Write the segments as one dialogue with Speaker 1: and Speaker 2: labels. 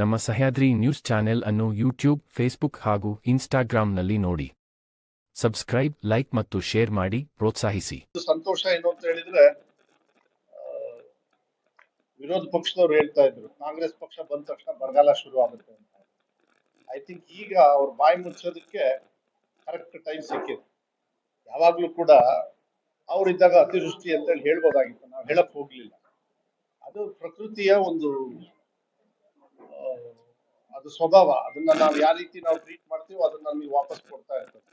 Speaker 1: ನಮ್ಮ Sahyadri news channel ಅನ್ನು YouTube, Facebook ಹಾಗೂ ಇನ್ಸ್ಟಾಗ್ರಾಂನಲ್ಲಿ ನೋಡಿ. ಸಬ್ಸ್ಕ್ರೈಬ್, ಲೈಕ್ ಮತ್ತು ಶೇರ್ ಮಾಡಿ, ಪ್ರೋತ್ಸಾಹಿಸಿ.
Speaker 2: ಸಂತೋಷ ಏನು ಅಂತ ಹೇಳಿದ್ರೆ ವಿರೋಧ ಪಕ್ಷದವ್ರು ಹೇಳ್ತಾ ಇದ್ರು, ಕಾಂಗ್ರೆಸ್ ಪಕ್ಷ ಬಂದ ತಕ್ಷಣ ಬರಗಾಲ ಶುರು ಆಗುತ್ತೆ ಅಂತ. ಐ ಥಿಂಕ್ ಈಗ ಅವ್ರ ಬಾಯಿ ಮುಚ್ಚೋದಕ್ಕೆ ಕರೆಕ್ಟ್ ಟೈಮ್ ಸಿಕ್ಕಿದೆ. ಯಾವಾಗಲೂ ಕೂಡ ಅವರಿದ್ದಾಗ ಅತಿವೃಷ್ಟಿ ಅಂತ ಹೇಳಿ ಹೇಳ್ಬೋದಾಗಿತ್ತು. ನಾವು ಹೇಳಕ್ ಹೋಗ್ಲಿಲ್ಲ. ಅದು ಪ್ರಕೃತಿಯ ಒಂದು ಅದು ಸ್ವಭಾವ. ಅದನ್ನ ನಾವು ಯಾವ ರೀತಿ ನಾವು ಟ್ರೀಟ್ ಮಾಡ್ತೀವೋ ಅದನ್ನ ನಮಗೆ ವಾಪಸ್ ಕೊಡ್ತಾ ಇರ್ತದೆ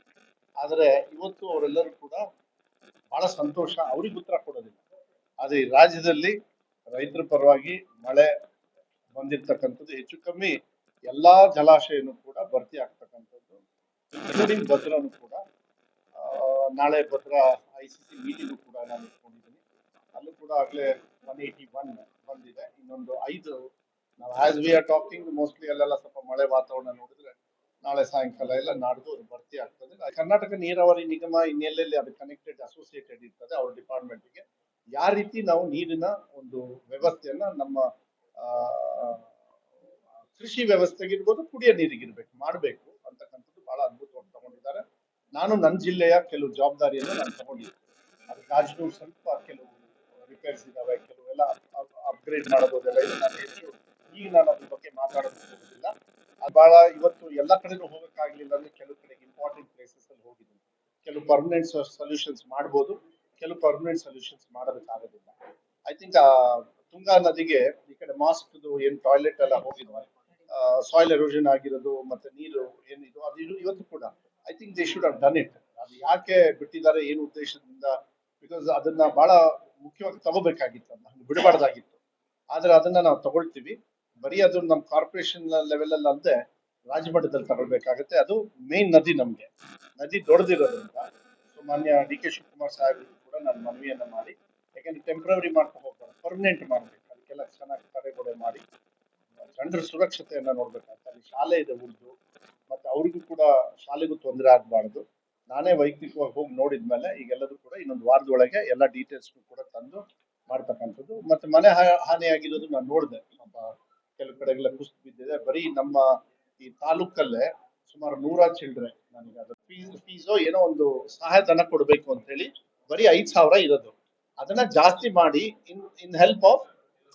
Speaker 2: ಆದ್ರೆ ಇವತ್ತು ಅವರೆಲ್ಲರೂ ಕೂಡ ಬಹಳ ಸಂತೋಷ. ಅವ್ರಿಗೆ ಉತ್ತರ ಕೊಡೋದಿಲ್ಲ. ಆದ್ರೆ ರಾಜ್ಯದಲ್ಲಿ ರೈತರ ಪರವಾಗಿ ಮಳೆ ಬಂದಿರ್ತಕ್ಕಂಥದ್ದು ಹೆಚ್ಚು ಕಮ್ಮಿ ಎಲ್ಲಾ ಜಲಾಶಯನೂ ಕೂಡ ಭರ್ತಿ ಆಗ್ತಕ್ಕಂಥದ್ದು. ಇನ್ಕ್ಲೂಡಿಂಗ್ ಭದ್ರನು ಕೂಡ. ನಾಳೆ Bhadra I C C meeting ಕೂಡ ನಾನು ಇಟ್ಕೊಂಡಿದ್ದೀನಿ. ಅಲ್ಲೂ ಕೂಡ ಆಗ್ಲೇ ಒನ್ ಏಯ್ಟಿ ಒನ್ ಬಂದಿದೆ. ಇನ್ನೊಂದು ಐದು ನಾವು as we are talking mostly ಅಲ್ಲೆಲ್ಲ ಸ್ವಲ್ಪ ಮಳೆ ವಾತಾವರಣ ನೋಡಿದ್ರೆ ನಾಳೆ ಸಾಯಂಕಾಲ ಎಲ್ಲ ನಾಡ್ದು ಅದು ಭರ್ತಿ ಆಗ್ತದೆ. ಕರ್ನಾಟಕ ನೀರಾವರಿ ನಿಗಮ ಇನ್ನೆಲ್ಲೆಲ್ಲಿ ಅದು ಕನೆಕ್ಟೆಡ್ ಅಸೋಸಿಯೇಟೆಡ್ ಇರ್ತದೆ ಅವ್ರ ಡಿಪಾರ್ಟ್ಮೆಂಟ್ಗೆ ಯಾವ ರೀತಿ ನಾವು ನೀರಿನ ಒಂದು ವ್ಯವಸ್ಥೆಯನ್ನ ನಮ್ಮ ಕೃಷಿ ವ್ಯವಸ್ಥೆಗಿರ್ಬೋದು ಕುಡಿಯೋ ನೀರಿಗಿರ್ಬೇಕು, ಮಾಡಬೇಕು ಅಂತಕ್ಕಂಥದ್ದು ಬಹಳ ಅದ್ಭುತವಾಗಿ ತಗೊಂಡಿದ್ದಾರೆ. ನಾನು ನನ್ನ ಜಿಲ್ಲೆಯ ಕೆಲವು ಜವಾಬ್ದಾರಿಯನ್ನು ನಾನು ತಗೊಂಡಿದ್ದೆ ಅದು ಗಾಜನೂರು ಸ್ವಲ್ಪ ಕೆಲವು ರಿಪೇರ್ಸ್ ಇದಾವೆ ಕೆಲವೆಲ್ಲ ಅಪ್ಗ್ರೇಡ್ ಮಾಡೋದೆಲ್ಲ ಹೆಚ್ಚು ಈಗ ನಾನು ಅದ್ರ ಬಗ್ಗೆ ಮಾತಾಡೋದು ಬಹಳ ಇವತ್ತು ಎಲ್ಲ ಕಡೆನೂ ಹೋಗಕ್ಕಾಗಲಿಲ್ಲ ಅಂದ್ರೆ ಕೆಲವು ಕಡೆಗೆ ಇಂಪಾರ್ಟೆಂಟ್ ಪ್ಲೇಸಸ್ ಅಲ್ಲಿ ಹೋಗಿದ್ದೀನಿ ಕೆಲವು ಪರ್ಮನೆಂಟ್ ಸೊಲ್ಯೂಷನ್ಸ್ ಮಾಡ್ಬೋದು. ಕೆಲವು ಪರ್ಮನೆಂಟ್ ಸೊಲ್ಯೂಷನ್ಸ್ ಮಾಡೋದಕ್ಕಾಗೋದಿಲ್ಲ ಐ ಥಿಂಕ್ ತುಂಗಾ ನದಿಗೆ ಈ ಕಡೆ ಮಾಸ್ಕ್ದು ಏನ್ ಟಾಯ್ಲೆಟ್ ಎಲ್ಲ ಹೋಗಿದ್ವಿ? ಸಾಯಿಲ್ ಎರೋಷನ್ ಆಗಿರೋದು ಮತ್ತೆ ನೀರು ಏನಿದು, ಅದು ಇವತ್ತು ಕೂಡ. I think they should have done it ಅದು ಯಾಕೆ ಬಿಟ್ಟಿದ್ದಾರೆ, ಏನು ಉದ್ದೇಶದಿಂದ? ಬಿಕಾಸ್ ಅದನ್ನ ಬಹಳ ಮುಖ್ಯವಾಗಿ ತಗೋಬೇಕಾಗಿತ್ತು ಅದನ್ನ ಬಿಡಬಾರ್ದಾಗಿತ್ತು. ಆದ್ರೆ ಅದನ್ನ ನಾವು ತಗೊಳ್ತೀವಿ. ಬರೀ ಅದು ನಮ್ಮ ಕಾರ್ಪೊರೇಷನ್ ಲೆವೆಲ್ ಅಲ್ಲಿ ಅಲ್ಲದೆ ರಾಜಮಠದಲ್ಲಿ ಮಟ್ಟದಲ್ಲಿ ತಗೊಳ್ಬೇಕಾಗತ್ತೆ. ಅದು ಮೇನ್ ನದಿ ನಮಗೆ. ನದಿ ದೊಡ್ಡದಿರೋದ್ರಿಂದ ಸೊ ಮಾನ್ಯ ಡಿ ಕೆ ಶಿವಕುಮಾರ್ ಸಾಹೇಬ್ ಕೂಡ ನಾನು ಮನವಿಯನ್ನ ಮಾಡಿ, ಯಾಕೆಂದ್ರೆ ಟೆಂಪ್ರವರಿ ಮಾಡ್ಕೊಂಡು ಪರ್ಮನೆಂಟ್ ಮಾಡ್ಬೇಕು. ಅದಕ್ಕೆಲ್ಲ ಚೆನ್ನಾಗಿ ತಡೆಗೋಡೆ ಮಾಡಿ, ಜನರ ಸುರಕ್ಷತೆಯನ್ನ ನೋಡ್ಬೇಕಂತ ಅಲ್ಲಿ ಶಾಲೆ ಇದೆ ಉರ್ದು, ಮತ್ತೆ ಅವ್ರಿಗೂ ಕೂಡ ಶಾಲೆಗೂ ತೊಂದರೆ ಆಗಬಾರ್ದು. ನಾನೇ ವೈಯಕ್ತಿಕವಾಗಿ ಹೋಗಿ ನೋಡಿದ್ಮೇಲೆ ಈಗೆಲ್ಲದೂ ಕೂಡ ಇನ್ನೊಂದು ವಾರದೊಳಗೆ ಎಲ್ಲ ಡೀಟೇಲ್ಸ್ ಕೂಡ ತಂದು ಮಾಡ್ತಕ್ಕಂಥದ್ದು. ಮತ್ತೆ ಮನೆ ಹಾನಿಯಾಗಿರೋದು ನಾನು ನೋಡಿದೆ. ಕಡೆಗೆಲ್ಲ ಕುಸಿದು ಬಿದ್ದಿದೆ. ಬರೀ ನಮ್ಮ ಈ ತಾಲೂಕಲ್ಲೇ ಸುಮಾರು ನೂರ ಚಿಲ್ಡ್ರೆ ನನಗೆ ಅದು ಫೀಸ್ ಫೀಸೋ ಏನೋ ಒಂದು ಸಹಾಯಧನ ಕೊಡಬೇಕು ಅಂತ ಹೇಳಿ ಬರೀ ಐದು ಸಾವಿರ ಇರೋದು. ಅದನ್ನ ಜಾಸ್ತಿ ಮಾಡಿ in in help of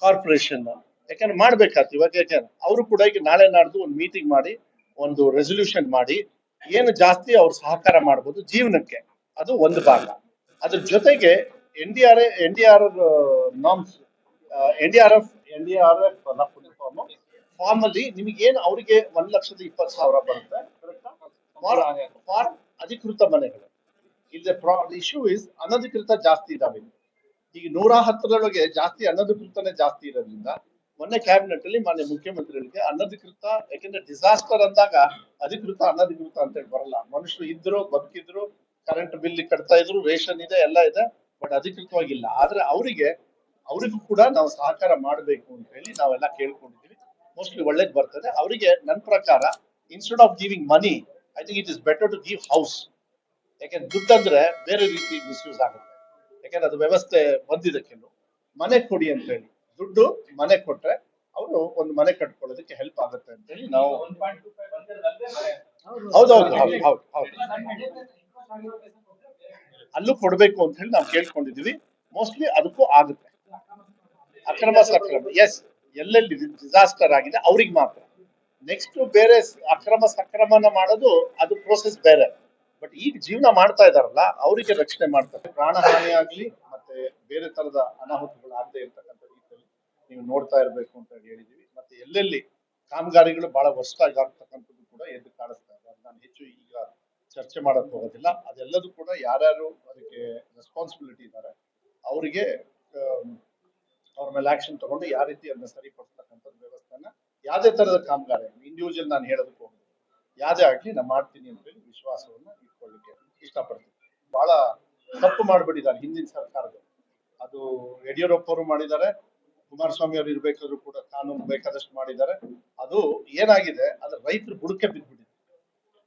Speaker 2: corporation ಯಾಕಂದ್ರೆ ಮಾಡ್ಬೇಕಾತ್ ಇವಾಗ ಯಾಕಂದ್ರೆ ಅವರು ಕೂಡ ಈಗ ನಾಳೆ ನಾಡ್ದು ಒಂದು ಮೀಟಿಂಗ್ ಮಾಡಿ, ಒಂದು ರೆಸೊಲ್ಯೂಷನ್ ಮಾಡಿ ಏನು ಜಾಸ್ತಿ ಅವ್ರು ಸಹಕಾರ ಮಾಡ್ಬೋದು ಜೀವನಕ್ಕೆ. ಅದು ಒಂದು ಭಾಗ. ಅದ್ರ ಜೊತೆಗೆ N D R N D R norms N D R F, N D R F form form ಅಲ್ಲಿ ನಿಮಗೆ ಏನು ಅವರಿಗೆ ಒಂದ್ ಲಕ್ಷದ ಇಪ್ಪತ್ತು ಸಾವಿರ ಬರುತ್ತೆ? ಫಾರ್ ಫಾರ್ ಅಧಿಕೃತ ಮನೆಗಳು. ಇಲ್ಲಿ ಇಶ್ಯೂ ಇಸ್ ಅನಧಿಕೃತ ಜಾಸ್ತಿ ಇದಾವೆ. ಈಗ ನೂರ ಹತ್ತರೊಳಗೆ ಜಾಸ್ತಿ ಅನಧಿಕೃತನೇ ಜಾಸ್ತಿ ಇರೋದ್ರಿಂದ ಮೊನ್ನೆ ಕ್ಯಾಬಿನೆಟ್ ಅಲ್ಲಿ ಮಾನ್ಯ ಮುಖ್ಯಮಂತ್ರಿಗಳಿಗೆ ಅನಧಿಕೃತ ಯಾಕೆಂದ್ರೆ ಡಿಸಾಸ್ಟರ್ ಅಂದಾಗ ಅಧಿಕೃತ ಅನಧಿಕೃತ ಅಂತ ಹೇಳಿ ಬರಲ್ಲ. ಮನುಷ್ಯರು ಇದ್ರು ಬದುಕಿದ್ರು ಕರೆಂಟ್ ಬಿಲ್ ಕಟ್ತಾ ಇದ್ರು ರೇಷನ್ ಇದೆ ಎಲ್ಲ ಇದೆ ಬಟ್ ಅಧಿಕೃತವಾಗಿಲ್ಲ. ಆದ್ರೆ ಅವರಿಗೆ ಅವರಿಗೂ ಕೂಡ ನಾವು ಸಹಕಾರ ಮಾಡಬೇಕು ಅಂತ ಹೇಳಿ ನಾವೆಲ್ಲ ಕೇಳ್ಕೊಂಡಿದ್ದೀವಿ. ಮೋಸ್ಟ್ಲಿ ಒಳ್ಳೇದ್ ಬರ್ತದೆ. ಅವರಿಗೆ ನನ್ನ ಪ್ರಕಾರ instead of giving money I think it is better to give house ಯಾಕೆಂದ್ರೆ ದುಡ್ಡಂದ್ರೆ ಬೇರೆ ರೀತಿ ಮಿಸ್ಯೂಸ್ ಆಗುತ್ತೆ. ಯಾಕೆಂದ್ರೆ ಅದು ವ್ಯವಸ್ಥೆ ಬಂದಿದೆ ಕೆಲವು. ಮನೆ ಕೊಡಿ ಅಂತ ಹೇಳಿ. ದುಡ್ಡು ಮನೆ ಕೊಟ್ರೆ ಅವರು ಒಂದು ಮನೆ ಕಟ್ಕೊಳ್ಳೋದಕ್ಕೆ ಹೆಲ್ಪ್ ಆಗುತ್ತೆ ಅಂತ ಹೇಳಿ ನಾವು ಹೌದೌದು, ಹೌದು ಹೌದು ಹೌದು. ಅಲ್ಲೂ ಕೊಡ್ಬೇಕು ಅಂತ ಹೇಳಿ ನಾವು ಕೇಳ್ಕೊಂಡಿದೀವಿ ಮೋಸ್ಟ್ಲಿ ಅದಕ್ಕೂ ಆಗುತ್ತೆ. ಅಕ್ರಮ ಸಕ್ರಮ. ಎಸ್ ಎಲ್ಲೆಲ್ಲಿ ಡಿಸಾಸ್ಟರ್ ಆಗಿದೆ ಅವ್ರಿಗೆ ಮಾತ್ರ. ನೆಕ್ಸ್ಟ್ ಬೇರೆ ಅಕ್ರಮ ಸಕ್ರಮನ ಮಾಡೋದು ಅದು ಪ್ರೋಸೆಸ್ ಬೇರೆ. ಬಟ್ ಈಗ ಜೀವನ ಮಾಡ್ತಾ ಇದಾರಲ್ಲ, ಅವರಿಗೆ ರಕ್ಷಣೆ ಮಾಡ್ತಾರೆ. ಪ್ರಾಣ ಹಾನಿ ಆಗ್ಲಿ ಮತ್ತೆ ಬೇರೆ ತರದ ಅನಾಹುತಗಳು ಆಗದೆ ಇರ್ತಕ್ಕಂಥ ರೀತಿಯಲ್ಲಿ ನೀವು ನೋಡ್ತಾ ಇರಬೇಕು ಅಂತ ಹೇಳಿ ಹೇಳಿದೀವಿ. ಮತ್ತೆ ಎಲ್ಲೆಲ್ಲಿ ಕಾಮಗಾರಿಗಳು ಬಹಳ ವರ್ಷಾಗಿ ಆಗ್ತಕ್ಕಂಥದ್ದು ಕೂಡ ಎದ್ದು ಕಾಣಿಸ್ತಾ ಇದೆ. ನಾನು ಹೆಚ್ಚು ಈಗ ಚರ್ಚೆ ಮಾಡಕ್ ಹೋಗೋದಿಲ್ಲ. ಅದೆಲ್ಲದೂ ಕೂಡ ಯಾರ್ಯಾರು ಅದಕ್ಕೆ ರೆಸ್ಪಾನ್ಸಿಬಿಲಿಟಿ ಇದ್ದಾರೆ, ಅವರಿಗೆ ಅವ್ರ ಮೇಲೆ ಆಕ್ಷನ್ ತಗೊಂಡು ಯಾವ ರೀತಿ ಅದನ್ನ ಸರಿಪಡಿಸ್ತಕ್ಕಂಥ ವ್ಯವಸ್ಥೆನ ಯಾವುದೇ ತರದ ಕಾಮಗಾರಿ ಇಂಡಿವಿಜುವಲ್ ನಾನು ಹೇಳೋದಕ್ಕೆ ಹೋಗುದು ಯಾವುದೇ ಆಗ್ಲಿ ನಾನು ಮಾಡ್ತೀನಿ ಅಂತ ಹೇಳಿ ವಿಶ್ವಾಸವನ್ನ ಇಟ್ಕೊಳ್ಳಿಕ್ಕೆ ಇಷ್ಟಪಡ್ತೀನಿ. ಬಹಳ ತಪ್ಪು ಮಾಡಿಬಿಟ್ಟಿದ್ದಾರೆ ಹಿಂದಿನ ಸರ್ಕಾರದ ಅದು ಯಡಿಯೂರಪ್ಪ ಅವರು ಮಾಡಿದ್ದಾರೆ ಕುಮಾರಸ್ವಾಮಿ ಅವರು ಇರ್ಬೇಕಾದ್ರೂ ಕೂಡ ಕಾನೂನು ಬೇಕಾದಷ್ಟು ಮಾಡಿದ್ದಾರೆ. ಅದು ಏನಾಗಿದೆ ಅದು ರೈತರು ಬುಡಕ್ಕೆ ಬಿದ್ದ್ಬಿಟ್ಟಿದೆ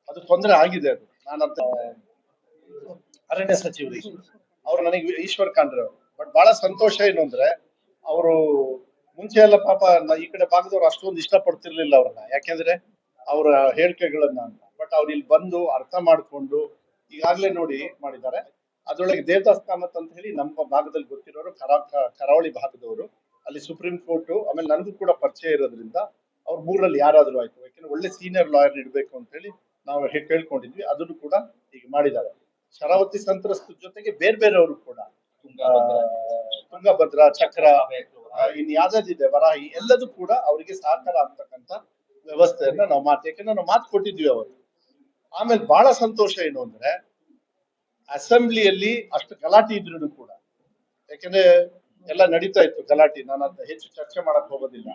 Speaker 2: ಅದು ತೊಂದರೆ ಆಗಿದೆ ಅದು. ನಾನಂತ ಅರಣ್ಯ ಸಚಿವರು ಅವ್ರು ನನಗೆ ಈಶ್ವರ್ ಖಾಂಡ್ರೆ ಅವರು. ಬಟ್ ಬಹಳ ಸಂತೋಷ ಏನು ಅಂದ್ರೆ ಅವರು ಮುಂಚೆ ಎಲ್ಲ ಪಾಪ ಈ ಕಡೆ ಭಾಗದವ್ರು ಅಷ್ಟೊಂದು ಇಷ್ಟಪಡ್ತಿರ್ಲಿಲ್ಲ ಅವ್ರನ್ನ. ಯಾಕೆಂದ್ರೆ ಅವರ ಹೇಳಿಕೆಗಳನ್ನ ಬಟ್ ಅವ್ರು ಇಲ್ಲಿ ಬಂದು ಅರ್ಥ ಮಾಡ್ಕೊಂಡು ಈಗಾಗ್ಲೇ ನೋಡಿ ಮಾಡಿದ್ದಾರೆ. ಅದ್ರೊಳಗೆ ದೇವದಾಸ್ ಅಂತ ಹೇಳಿ ನಮ್ಮ ಭಾಗದಲ್ಲಿ ಗೊತ್ತಿರೋರು ಕರಾ ಕರಾವಳಿ ಭಾಗದವರು. ಅಲ್ಲಿ ಸುಪ್ರೀಂ ಕೋರ್ಟ್ ಆಮೇಲೆ ನನಗೂ ಕೂಡ ಪರಿಚಯ ಇರೋದ್ರಿಂದ ಅವ್ರ ಮೂರಲ್ಲಿ ಯಾರಾದ್ರೂ ಆಯ್ತು. ಯಾಕೆಂದ್ರೆ ಒಳ್ಳೆ ಸೀನಿಯರ್ ಲಾಯರ್ ಇಡ್ಬೇಕು ಅಂತ ಹೇಳಿ ನಾವು ಕೇಳ್ಕೊಂಡಿದ್ವಿ. ಅದನ್ನು ಕೂಡ ಈಗ ಮಾಡಿದ್ದಾರೆ. ಶರಾವತಿ ಸಂತ್ರಸ್ತ ಜೊತೆಗೆ ಬೇರೆ ಬೇರೆಯವರು ಕೂಡ ತುಂಗಭದ್ರಾ ಚಕ್ರ ಇನ್ ಯಾವ್ದಾದಿದೆ ವರಾಹಿ ಎಲ್ಲದೂ ಕೂಡ ಅವರಿಗೆ ಸಹಕಾರ ಆಗ್ತಕ್ಕಂತ ವ್ಯವಸ್ಥೆಯನ್ನ ನಾವು ಮಾಡ್ತೀವಿ. ಯಾಕಂದ್ರೆ ನಾವು ಮಾತು ಕೊಟ್ಟಿದ್ವಿ ಅವರು. ಆಮೇಲೆ ಬಹಳ ಸಂತೋಷ ಏನು ಅಂದ್ರೆ ಅಸೆಂಬ್ಲಿಯಲ್ಲಿ ಅಷ್ಟು ಗಲಾಟೆ ಇದ್ರು ಕೂಡ ಯಾಕಂದ್ರೆ ಎಲ್ಲ ನಡೀತಾ ಇತ್ತು ಗಲಾಟೆ ನಾನು ಅದನ್ನ ಹೆಚ್ಚು ಚರ್ಚೆ ಮಾಡಕ್ ಹೋಗೋದಿಲ್ಲ.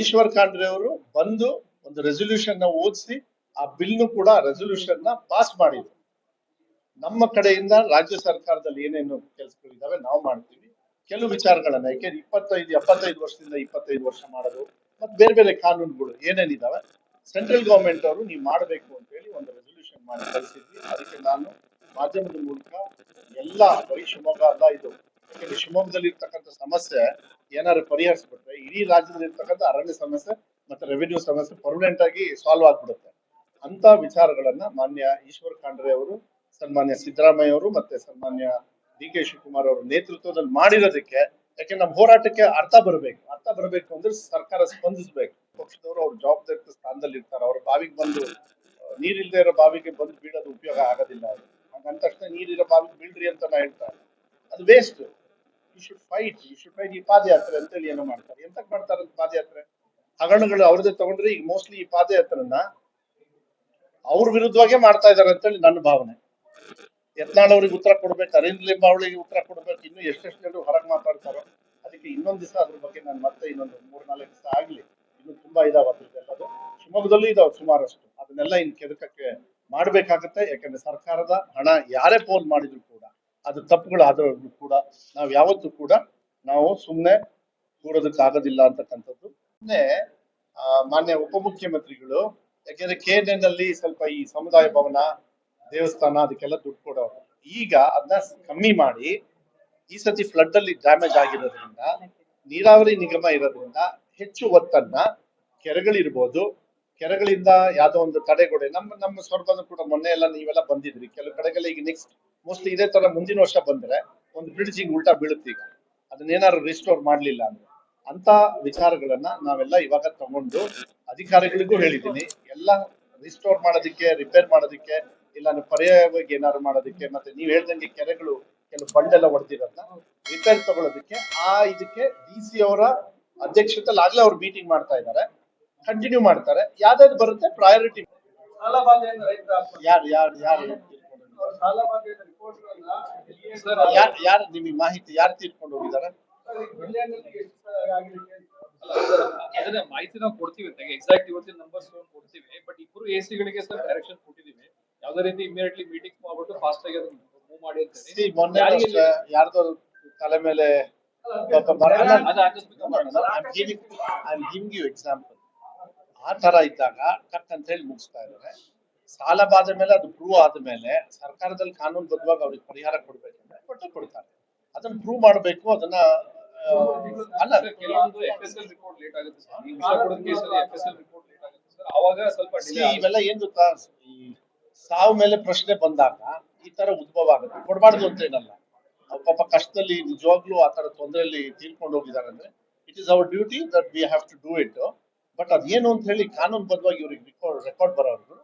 Speaker 2: ಈಶ್ವರ್ ಖಾಂಡ್ರೆ ಅವರು ಬಂದು ಒಂದು ರೆಸೊಲ್ಯೂಷನ್ನ ಓದಿಸಿ ಆ ಬಿಲ್ನು ಕೂಡ ರೆಸೊಲ್ಯೂಷನ್ನ ಪಾಸ್ ಮಾಡಿದ್ರು. ನಮ್ಮ ಕಡೆಯಿಂದ ರಾಜ್ಯ ಸರ್ಕಾರದಲ್ಲಿ ಏನೇನು ಕೆಲಸಗಳಿದ್ದಾವೆ ನಾವು ಮಾಡ್ತೀವಿ. ಕೆಲವು ವಿಚಾರಗಳನ್ನ, ಯಾಕೆ ಇಪ್ಪತ್ತೈದು, ಎಪ್ಪತ್ತೈದು ವರ್ಷದಿಂದ ಇಪ್ಪತ್ತೈದು ವರ್ಷ ಮಾಡೋದು, ಮತ್ತೆ ಬೇರೆ ಬೇರೆ ಕಾನೂನುಗಳು ಏನೇನಿದಾವೆ ಸೆಂಟ್ರಲ್ ಗವರ್ಮೆಂಟ್ ಅವರು ನೀವು ಮಾಡಬೇಕು ಅಂತ ಹೇಳಿ ಒಂದು ರೆಸೊಲ್ಯೂಷನ್ ಮಾಡಿ ಕಳಿಸಿದ್ವಿ. ಅದಕ್ಕೆ ನಾನು ಮಾಧ್ಯಮದ ಮೂಲಕ ಎಲ್ಲ, ಬರೀ ಶಿವಮೊಗ್ಗ ಅಲ್ಲ ಇದು, ಯಾಕಂದ್ರೆ ಶಿವಮೊಗ್ಗದಲ್ಲಿ ಇರ್ತಕ್ಕಂಥ ಸಮಸ್ಯೆ ಏನಾದ್ರು ಪರಿಹರಿಸ್ಬಿಟ್ರೆ, ಇಡೀ ರಾಜ್ಯದಲ್ಲಿ ಇರ್ತಕ್ಕಂಥ ಅರಣ್ಯ ಸಮಸ್ಯೆ ಮತ್ತೆ ರೆವಿನ್ಯೂ ಸಮಸ್ಯೆ ಪರ್ಮನೆಂಟ್ ಆಗಿ ಸಾಲ್ವ್ ಆಗ್ಬಿಡುತ್ತೆ. ಅಂತ ವಿಚಾರಗಳನ್ನ ಮಾನ್ಯ ಈಶ್ವರ್ ಖಾಂಡ್ರೆ ಅವರು ಸನ್ಮಾನ್ಯ ಸಿದ್ದರಾಮಯ್ಯ ಅವರು ಮತ್ತೆ ಸನ್ಮಾನ್ಯ ಡಿ ಕೆ ಶಿವಕುಮಾರ್ ಅವರ ನೇತೃತ್ವದಲ್ಲಿ ಮಾಡಿರೋದಕ್ಕೆ, ಯಾಕೆ ನಮ್ಮ ಹೋರಾಟಕ್ಕೆ ಅರ್ಥ ಬರಬೇಕು? ಅರ್ಥ ಬರಬೇಕು ಅಂದ್ರೆ ಸರ್ಕಾರ ಸ್ಪಂದಿಸಬೇಕು. ಪಕ್ಷದವರು ಅವ್ರ ಜವಾಬ್ದಾರಿ ಸ್ಥಾನದಲ್ಲಿ ಇರ್ತಾರೆ ಅವ್ರ ಬಾವಿಗೆ ಬಂದು ನೀರಿಲ್ಲದೆ ಇರೋ ಬಾವಿಗೆ ಬಂದು ಬೀಳೋದು ಉಪಯೋಗ ಆಗೋದಿಲ್ಲ ಅದು ಹಂಗಂದ ತಕ್ಷಣ ನೀರಿರೋ ಬಾವಿಗೆ ಬೀಳ್ರಿ ಅಂತ ನಾ ಹೇಳ್ತಾರೆ. ಅದು waste you should fight you should fight ಈ ಪಾದಯಾತ್ರೆ ಅಂತೇಳಿ ಏನೋ ಮಾಡ್ತಾರೆ. ಎಂತಕ್ ಮಾಡ್ತಾರೆ ಅಂತ ಪಾದಯಾತ್ರೆ? ಹಗರಣಗಳು ಅವ್ರದ್ದೇ ತಗೊಂಡ್ರೆ ಈಗ ಮೋಸ್ಟ್ಲಿ ಈ ಪಾದಯಾತ್ರೆನ ಅವ್ರ ವಿರುದ್ಧವಾಗೇ ಮಾಡ್ತಾ ಇದಾರೆ ಅಂತೇಳಿ ನನ್ನ ಭಾವನೆ. ಯತ್ನಾಳ್ ಅವ್ರಿಗೆ ಉತ್ತರ ಕೊಡ್ಬೇಕು ಅರವಿಂದ್ ಲಿಂಬಾವಳಿಗೆ ಉತ್ತರ ಕೊಡ್ಬೇಕು ಇನ್ನು ಎಷ್ಟೆಷ್ಟು ಜನರು ಹೊರಗೆ ಮಾತಾಡ್ತಾರೋ ಅದಕ್ಕೆ ಇನ್ನೊಂದ್ ದಿವಸ ಅದ್ರ ಬಗ್ಗೆ ನಾನು ಮತ್ತೆ ಇನ್ನೊಂದು ಮೂರ್ ನಾಲ್ಕು ದಿವಸ ಆಗ್ಲಿ ಇನ್ನು ತುಂಬಾ ಇದಾವ ಅದ್ರದ್ದೆಲ್ಲದು ಶಿವಮೊಗ್ಗದಲ್ಲೂ ಇದಾವೆ ಸುಮಾರಷ್ಟು. ಅದನ್ನೆಲ್ಲ ಇನ್ ಕೆದಕಕ್ಕೆ ಮಾಡ್ಬೇಕಾಗತ್ತೆ ಯಾಕಂದ್ರೆ ಸರ್ಕಾರದ ಹಣ ಯಾರೇ ಫೋನ್ ಮಾಡಿದ್ರು ಕೂಡ ಅದು ತಪ್ಪುಗಳಾದ್ರೂ ಕೂಡ ನಾವು ಯಾವತ್ತೂ ಕೂಡ ನಾವು ಸುಮ್ನೆ ಕೂಡೋದಕ್ಕಾಗೋದಿಲ್ಲ ಅಂತಕ್ಕಂಥದ್ದು. ಸುಮ್ನೆ ಆ, ಮಾನ್ಯ ಉಪಮುಖ್ಯಮಂತ್ರಿಗಳು ಯಾಕೆಂದ್ರೆ ಅಲ್ಲಿ ಸ್ವಲ್ಪ ಈ ಸಮುದಾಯ ಭವನ ದೇವಸ್ಥಾನ, ಅದಕ್ಕೆಲ್ಲ ದುಡ್ಡು ಕೊಡೋರು. ಈಗ ಅದನ್ನ ಕಮ್ಮಿ ಮಾಡಿ ಈ ಸತಿ ಫ್ಲಡ್ ಅಲ್ಲಿ ಡ್ಯಾಮೇಜ್ ಆಗಿರೋದ್ರಿಂದ, ನೀರಾವರಿ ನಿಗಮ ಇರೋದ್ರಿಂದ ಹೆಚ್ಚು ಒತ್ತನ್ನ ಕೆರೆಗಳಿರ್ಬೋದು. ಕೆರೆಗಳಿಂದ ಯಾವ್ದೋ ಒಂದು ತಡೆಗೋಡೆ, ನಮ್ಮ ನಮ್ಮ ಸ್ವರ್ಗದ ಕೂಡ ಮೊನ್ನೆ ಎಲ್ಲ ನೀವೆಲ್ಲ ಬಂದಿದ್ರಿ. ಕೆಲವು ಕಡೆಗೆಲ್ಲ ಈಗ ನೆಕ್ಸ್ಟ್ ಮೋಸ್ಟ್ಲಿ ಇದೇ ತರ ಮುಂದಿನ ವರ್ಷ ಬಂದ್ರೆ ಒಂದು ಬ್ರಿಡ್ಜ್ ಹಿಂಗ್ ಉಲ್ಟಾ ಬೀಳುತ್ತೆ ಈಗ. ಅದನ್ನೇನಾದ್ರು ರಿಸ್ಟೋರ್ ಮಾಡ್ಲಿಲ್ಲ ಅಂದ್ರೆ. ಅಂತ ವಿಚಾರಗಳನ್ನ ನಾವೆಲ್ಲ ಇವಾಗ ತಗೊಂಡು ಅಧಿಕಾರಿಗಳಿಗೂ ಹೇಳಿದ್ದೀನಿ. ಎಲ್ಲ ರಿಸ್ಟೋರ್ ಮಾಡೋದಕ್ಕೆ ರಿಪೇರ್ ಮಾಡೋದಕ್ಕೆ ಇಲ್ಲ ಪರ್ಯಾಯವಾಗಿ ಏನಾದ್ರು ಮಾಡೋದಕ್ಕೆ ಮತ್ತೆ ನೀವ್ ಹೇಳ್ದಂಗೆ ಕೆರೆಗಳು ಕೆಲವು ಬಂಡೆಲ್ಲ ಹೊಡೆದಿರೋದ್ನ ರಿಪೇರ್ ತಗೊಳ್ಳೋದಕ್ಕೆ ಆ ಇದಕ್ಕೆ ಡಿ ಸಿ ಅವರ ಅಧ್ಯಕ್ಷತೆಯಲ್ಲಿ ಆಗ್ಲೇ ಅವ್ರು ಮೀಟಿಂಗ್ ಮಾಡ್ತಾ ಇದ್ದಾರೆ. ಕಂಟಿನ್ಯೂ ಮಾಡ್ತಾರೆ. ಯಾವ್ದಾದ್ರು ಬರುತ್ತೆ ಪ್ರಯಾರಿಟಿ. ಯಾರು ಯಾರು
Speaker 3: ಎಲ್ಲಿ
Speaker 4: ಸರ್,
Speaker 2: ಯಾರು ಯಾರು ನಿಮಗೆ ಮಾಹಿತಿ ಯಾರು ತೀರ್ಕೊಂಡು ಹೋಗಿದ್ದಾರೆ?
Speaker 4: ಅದನ್ನ ಮಾಹಿತಿ ನಾವು ಕೊಡ್ತೀವಿ ಅಂತ ಎಕ್ಸಾಕ್ಟ್ ಇವತ್ತಿನ ನಂಬರ್ಸ್ ಕೊಡ್ತೀವಿ. ಬಟ್ ಇಬ್ಬರು ಎ ಸಿಗಳಿಗೆ ಸರ್ ಡೈರೆಕ್ಷನ್ ಕೊಟ್ಟಿದ್ದೀವಿ. ರೀತಿ ಇಮಿಡಿಯೇಟ್ಲಿ ಮೀಟಿಂಗ್ ಮಾಡ್ಬಿಟ್ಟು ಫಾಸ್ಟ್ ಆಗಿ ಅದನ್ನ ಮೂವ್ ಮಾಡಿ
Speaker 2: ಮೊನ್ನೆ ಯಾರ್ದೋ ತಲೆ ಮೇಲೆ ಎಕ್ಸಾಂಪಲ್. ಆ ತರ ಇದ್ದಾಗ ಕಟ್ ಅಂತ ಹೇಳಿ ಮುಗಿಸ್ತಾ ಇದಾರೆ ಸಾಲ ಬಾದ ಮೇಲೆ ಅದು ಪ್ರೂವ್ ಆದ್ಮೇಲೆ ಸರ್ಕಾರದಲ್ಲಿ ಕಾನೂನು ಬದ್ಧವಾಗಿ ಅವ್ರಿಗೆ ಪರಿಹಾರ ಕೊಡ್ಬೇಕಂದ್ರೆ ಕೊಟ್ಟೆ ಕೊಡ್ತಾರೆ. ಅದನ್ನ ಪ್ರೂವ್ ಮಾಡಬೇಕು ಅದನ್ನ ಅಲ್ಲ.
Speaker 4: ಕೆಲವೊಂದು F S L report late ಆಗುತ್ತೆ ಸರ್. ನೀವು ಕೇಸಲ್ಲಿ F S L report late ಆಗುತ್ತೆ ಸರ್. ಅವಾಗ ಸ್ವಲ್ಪ
Speaker 2: ಇವೆಲ್ಲ ಏನ್ ಗೊತ್ತಾ? ಈ ಸಾವು ಮೇಲೆ ಪ್ರಶ್ನೆ ಬಂದಾಗ ಈ ತರ ಉದ್ಭವ ಆಗುತ್ತೆ. ಕೊಡಬಾರ್ದು ಅಂತ ಏನಲ್ಲ. ಪಾಪ ಕಷ್ಟದಲ್ಲಿ ನಿಜವಾಗ್ಲೂ ಆ ತರ ತೊಂದರೆಯಲ್ಲಿ ತೀರ್ಕೊಂಡು ಹೋಗಿದ್ದಾರೆ it is our duty that we have to do it but ಅದೇನು ಅಂತ ಹೇಳಿ ಕಾನೂನು ಬದ್ಧವಾಗಿ ಇವ್ರಿಗೆ ರೆಕಾರ್ಡ್ ರೆಕಾರ್ಡ್ ಬರೋರು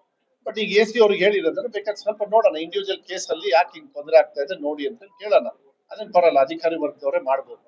Speaker 2: ಬಟ್ ಈಗ ಎ ಸಿ ಅವ್ರಿಗೆ ಹೇಳಿರೋದ್ರೆ ಬೇಕಾದ್ರೆ ಸ್ವಲ್ಪ ನೋಡೋಣ. ಇಂಡಿವಿಜುವಲ್ ಕೇಸ್ ಅಲ್ಲಿ ಯಾಕೆ ಹಿಂಗ್ ತೊಂದರೆ ಆಗ್ತಾ ಇದೆ ನೋಡಿ ಅಂತ ಕೇಳೋಣ. ಅದೇನ್ ಬರಲ್ಲ ಅಧಿಕಾರಿ ವರ್ಗದವರೇ ಮಾಡ್ಬೋದು.